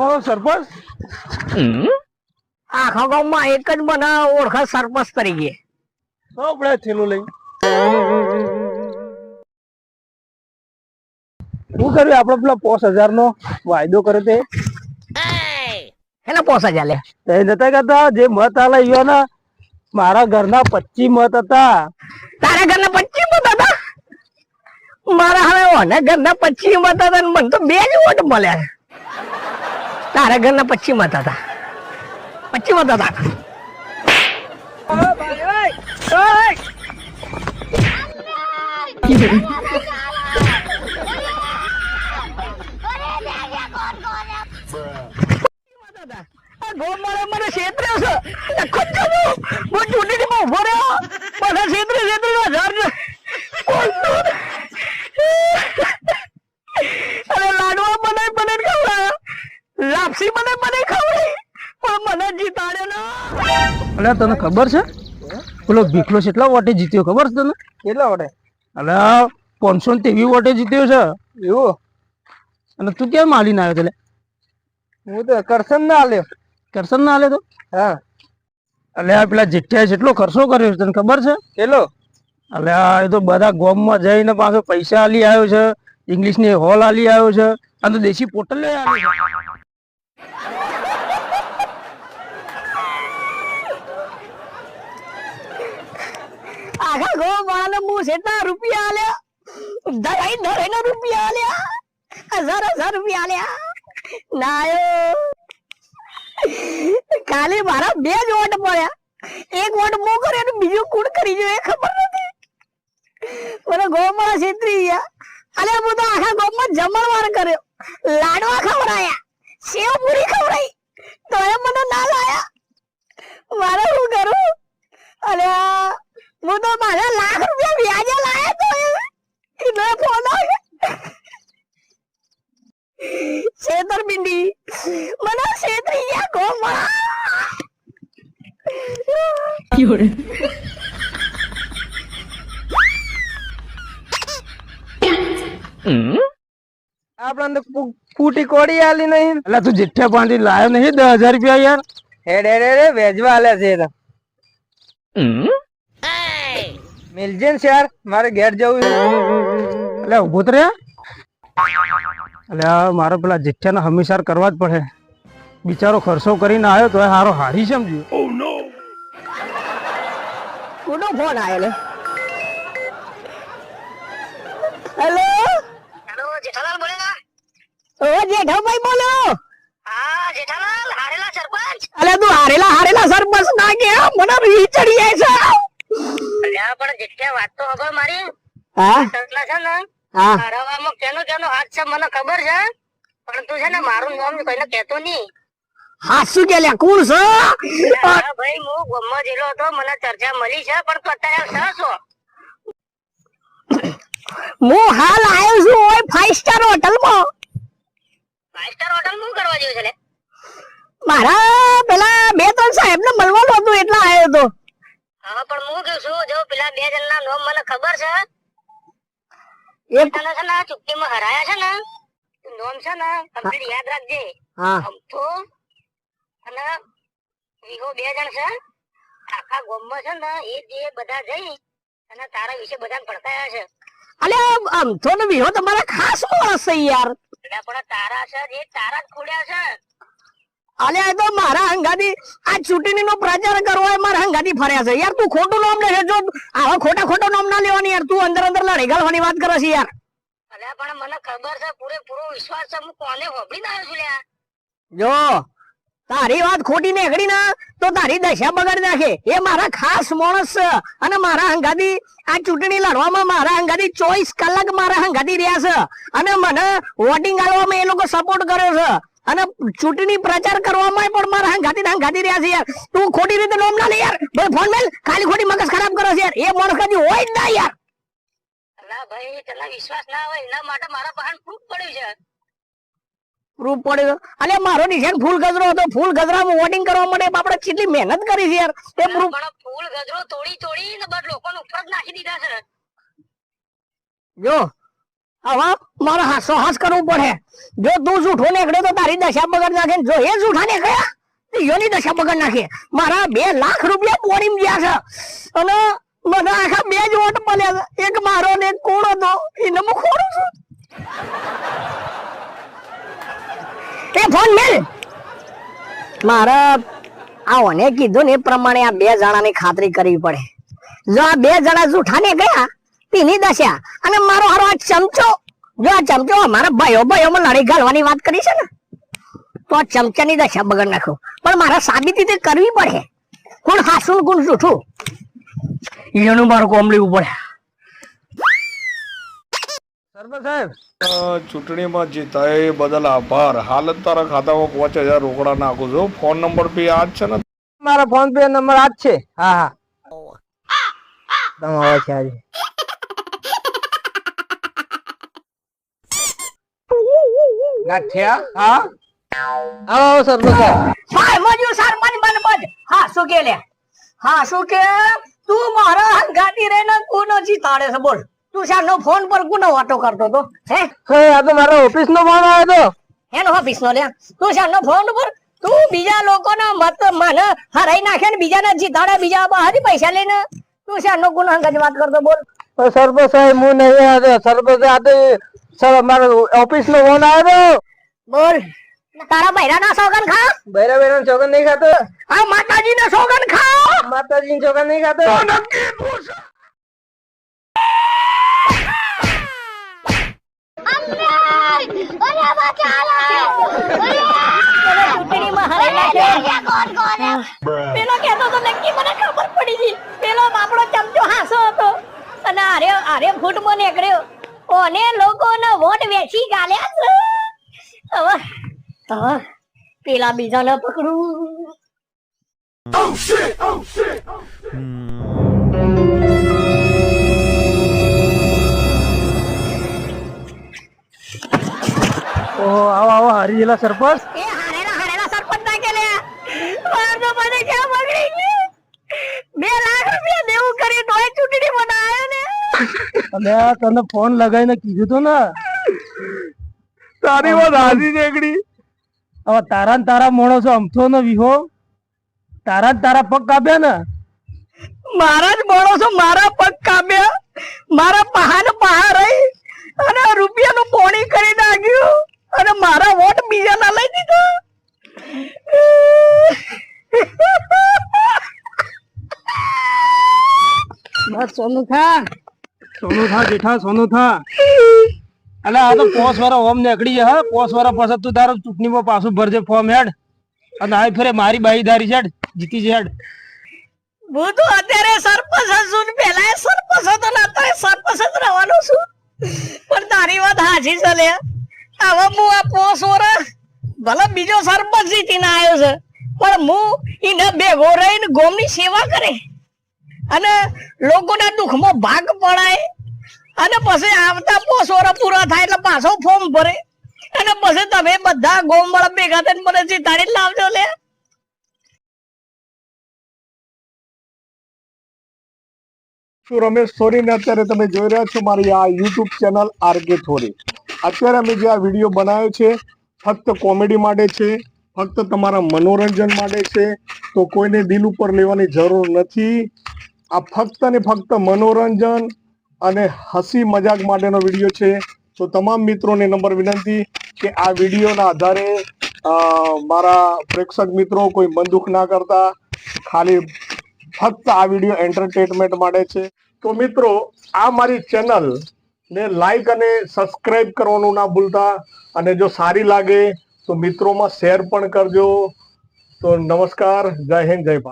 ઓ સરપંચ. આખા ગામમાં એક જ મને ઓળખા સરપંચ તરીકે. આપણે થેલું લઈ શું કર્યું આપણે પેલા પોસ હજાર નો વાયદો કર્યો તે? એના પોસ હજાર લે. તે નતા કરતા જે મત આલે યો ને મારા ઘરના પચીસ મત હતા. તારા ઘરના પચીસ મત હતા? મારા હવે ઓને ઘરના પચીસ મત હતા મને તો બે જ વોટ મળ્યા. તારા ઘરના પચી માતા હતા પચી માતા હતા મને છેતર્યો છે. છેતરી છેતરી હજાર ને બોલતું. અરે લાડવા મને મને ખવડાયા લાપસી મને મને ખવડી. પણ મને જીતાડ્યો ન. અલ્યા તને ખબર છે? પેલો ભીખલો કેટલા વોટે જીત્યો ખબર છે તને? કેટલા વોટે? અલ્યા પાંચસો ને તેવી વોટે જીત્યો છે. એવો? અને તું કેમ માલીને આવ્યો એટલે હું તો કરશન ના હાલ્યો કરશન ના હાલે તો? હા. અલ્યા પેલા જેઠિયાએ જેટલો ખર્ચો કર્યો છે તને ખબર છે? કેટલો? અલ્યા એ તો બધા ગોમમાં જઈને પાછો પૈસા આલી આવ્યો છે ઇંગ્લિશની હોલ આલી આવ્યો છે અને દેશી પોટલ લઈ આવ્યો છે. આખા ગો માને હું સેટા રૂપિયા આલ્યા ધરાઈ ધરાઈને રૂપિયા આલ્યા, હજાર હજાર રૂપિયા આલ્યા. નાયો. કાલે મારા બે જ વોટ પડ્યા. એક વોટ મો કર્યો અને બીજો કુણ કરી ગયો એ ખબર નથી. મને ગોમાં છેતરી ગયા. અલે, હું તો આખા ગોમાં જમણવાર કર્યો. લાડવા ખવડાયા. સેવ પૂરી ખવડાઈ? તો એ મને ના લાયા. મારે શું કરું અરે હું તો મારા લાખ રૂપિયા વ્યાજે લાયા તો એનો ફોન છેતર છેતરપિંડી મને છેતરી ગયા આપણે આપણા ફૂટી કોડી આલી નહીં? એટલે તું જેઠિયા પાંડી લાયો નહીં દસ હજાર રૂપિયા યાર? હેડ હેડ હેડ વેજવા આલે છે એ તો. મિલજે ને યાર મારે ઘેર જવું છે. એટલે ઊભો તો એટલે મારો પેલા જેઠિયાને હમીસાર કરવા જ પડે. બિચારો ખર્ચો કરીને આવ્યો તો હારો હારી સમજ્યો કોનો ફોન આવેલો હેલો ઓ જેઠાભાઈ બોલો. હા જેઠાલાલ હારેલા સરપંચ. અલે તું હારેલા હારેલા સરપંચ ના કે મને રી ચડી જાય છે અલ્યા પણ જેટલી વાત તો ખબર મારી. હા? સંતલા છે ને હા. હરાવામાં કેનો કેનો હાથ છે મને ખબર છે. પણ તું છે ને મારું નામ કોઈને કહેતો નહીં. હાસુ કે લ્યા કોણ છે? ભાઈ હું ગમમાં જેલો હતો મને ચર્ચા મળી છે પણ તું અત્યારે છો હું હાલ આવ્યો છું ઓય ફાઈવ સ્ટાર હોટલમાં ફાઈવ સ્ટાર હોટલ શું કરવા જેવું છે લે? મારા પેલા બે ત્રણ સાહેબ ને મળવાનું હતું એટલે આવ્યો હતો હા પણ હું કહું છું જો પેલા બે જણના નામ મને ખબર છે. એક તને છે ને આ ચુક્કીમાં હરાયા છે ને નામ છે ને કમ્પ્લીટ યાદ રાખજે. હા. તો અને વિહો બે જણ છે આખા ગોમ છે ને એ જે બધા જઈ અને તારા વિશે બધાને ભડકાયા છે. અલે આમ તો ને વિહો તમારા ખાસ માણસ છે યાર? એટલે પણ તારા છે એ તારા જ ખોડ્યા છે. અલે આ તો મારા હંગાથી આ ચૂંટણી નો પ્રચાર કરવો એ મારા હંગાથી ફર્યા છે. યાર તું ખોટું નામ લે જો આવા ખોટા ખોટા નામ ના લેવાની યાર. તું અંદર અંદર લડી ગાળવાની વાત કરે છે યાર. અલ્યા પણ મને ખબર છે પૂરેપૂરો વિશ્વાસ છે હું કોને હોબળી ના છું લ્યા? જો તારી વાત ખોટી નીકળી ના, તો તારી દશા બગાડી નાખે. એ મારા ખાસ માણસ અને મારા હંગાદી, આ ચૂંટણી લડવામાં મારા હંગાદી ચોવીસ કલાક મારા હંગાદી રહ્યા છે. અને મને વોટિંગ આલવામાં એ લોકો સપોર્ટ કર્યો છે. અને ચૂંટણી પ્રચાર કરવામાં પણ મારા હંગાથી ને હંગાથી રહ્યા છે યાર. તું ખોટી રીતે નોમ ના લે યાર. ભાઈ ફોન મેલ ખાલી ખોટી મગજ ખરાબ કરો છે યાર. એ માણસ કદી હોય જ ના યાર. ના ભાઈ તને વિશ્વાસ ના હોય. એના માટે મારા પાસે પ્રૂફ પડ્યું છે. પ્રૂફ પડ્યો અને મારો નિશાન ફૂલ ગજરો હતો. ફૂલ ગજરામાં વોટિંગ કરવા માટે આપણે કેટલી મહેનત કરી છે યાર. એ પ્રૂફ ફૂલ ગજરો તોડી તોડી ને બસ લોકોને ઉપર જ નાખી દીધા છે. જો હવે મારે હાસો હાસ કરવું પડે. જો તું જૂઠો નીકળ્યો તો તારી દશા બગડ નાખે જો એ જૂઠા નીકળ્યા તો એની દશા બગડ નાખે. મારા બે લાખ રૂપિયા પોણી ગયા છે. અને મને આખા બે જ વોટ મળ્યા એક મારો ને એક કોણ હતો. એને હું ખોડું છું એ ફોન મેલ. મારે આ કીધું ને એ પ્રમાણે આ બે જણાની ખાતરી કરવી પડે. જો આ બે જણા જૂઠાને ગયા તેની દશા અને મારો હારો આ ચમચો, જો આ ચમચો મારા ભાઈઓ ભાઈઓમાં લડી ઘાલવાની વાત કરી છે ને, તો આ ચમચાની દશા બગડ નાખો. પણ મારે સાબિતી તે કરવી પડે. કોણ હાસું કોણ જૂઠું? એનું મારું કોમ લેવું પડે. સાહેબ? ચૂંટણીમાં જીતાય એ બદલ આભાર. હાલ જ તારા ખાતામાં પાંચ હજાર રોકડા નાખું છું. ફોન નંબર પી આ જ છે ને? મારો ફોન પે નંબર આ જ છે? હા હા. તમારો છે આજે. ગાંઠિયા હા? આવો સાહેબ મજુ બન બન હા શું કે લે? હા શું કે? તું મારા હંગાતી રહીને કોનો જીતાડે છે બોલ. તું નો ફોન પર કોનો વાતો કરતો તો હે? હે આ તો મારો ઓફિસ નો ફોન આવ્યો એનો ઓફિસ નો લે તુષાર નો ફોન પર? તું બીજા લોકોના મત મને હરાઈ નાખે ને બીજાને જીતાડે બીજા બહારી પૈસા લઈને? તુષાર નો ગુનો અંગે વાત કરતો બોલ. તો સરપંચ સાહેબ હું નહીં આવ્યો. સરપંચ આ તો સર મારો ઓફિસ નો ફોન આવ્યો બોલ. તારા બૈરાના સોગન ખા? બૈરા બૈરા સોગન નહીં ખાતો? આ માતાજીના સોગન ખા? માતાજી સોગન નહીં ખાતો? નક્કી નાખ્યો. પેલો કેતો તો નક્કી મને ખબર પડી ગઈ. પેલો બાપડો ચમચો હાસો હતો. અને આરે આરે ફૂટમાં નીકળ્યો. ઓને લોકોનો વોટ વેચી ગાલ્યા છે? હવે હવે પેલા બીજાને પકડું. ઓહો આવો આવો હારી ગયેલા સરપંચ. એ હારેલા હારેલા સરપંચ ના કે લે મને ક્યાં બગડી ગઈ બે લાખ રૂપિયા દેવું કરી તોય ચૂંટણી બનાવ્યો ને. અને તને ફોન લગાવીને કીધું તો ને. તારી વાત હાજી નીકળી હવે તારા ને તારા માણસો અમથો નો વિહો તારા જ તારા પગ કાપ્યા ને. મારા જ માણસો મારા પગ કાપ્યા. મારા પહાડ પહા રહી અને રૂપિયાનું પોણી કરી નાખ્યું. અને મારા વોટ બીજાના લઈ દીધો. બસ સોનું થા સોનું થા જેઠા સોનું થા અલે આ તો પોસ વાળા ઓમ નીકળી જાય હા. પોસ વાળા પછી તું તારો ચૂંટણીમાં પાછું ભરજે ફોર્મ હેડ. અને આ ફેરે મારી બાહીદારી છે હેડ, જીતી છે હેડ. હું તો અત્યારે સરપંચ છું ને પેલા સરપંચ હતો ને અત્યારે સરપંચ જ રહેવાનો છું. પણ તારી વાત હાજી છે લે હવે હું આ પોસ ભલે બીજો સરપંચ જીતીને આવ્યો છે, પણ હું એને ભેગો રહીને ગોમની સેવા કરે. અને લોકોના દુઃખમાં ભાગ પડાય. અને પછી આવતા પોસોરા પૂરા થાય એટલે પાછો ફોર્મ ભરે. અને પછી તમે બધા ગોમ વાળા ભેગા થઈને મને જીતાડી લાવજો લે. રમેશ થોરીને અત્યારે તમે જોઈ રહ્યા છો? મારી આ યુટ્યુબ ચેનલ આરકે થોરી અત્યારે અમે જે આ વીડિયો બનાવ્યો છે, ફક્ત કોમેડી માટે છે, ફક્ત તમારા મનોરંજન માટે છે, તો કોઈને દિલ ઉપર લેવાની જરૂર નથી. આ ફક્ત ને ફક્ત મનોરંજન અને હસી મજાક માટેનો વીડિયો છે. તો તમામ મિત્રોને નંબર વિનંતી કે આ વિડીયોના આધારે મારા પ્રેક્ષક મિત્રો કોઈ બંદૂક ના કરતા, ખાલી ફક્ત આ વીડિયો એન્ટરટેનમેન્ટ માટે છે. તો મિત્રો, આ મારી ચેનલ ને લાઈક અને સબસ્ક્રાઇબ કરવાનું ના ભૂલતા. અને જો સારી લાગે તો મિત્રોમાં શેર પણ કરજો. તો નમસ્કાર. જય હિન્દ, જય ભારત.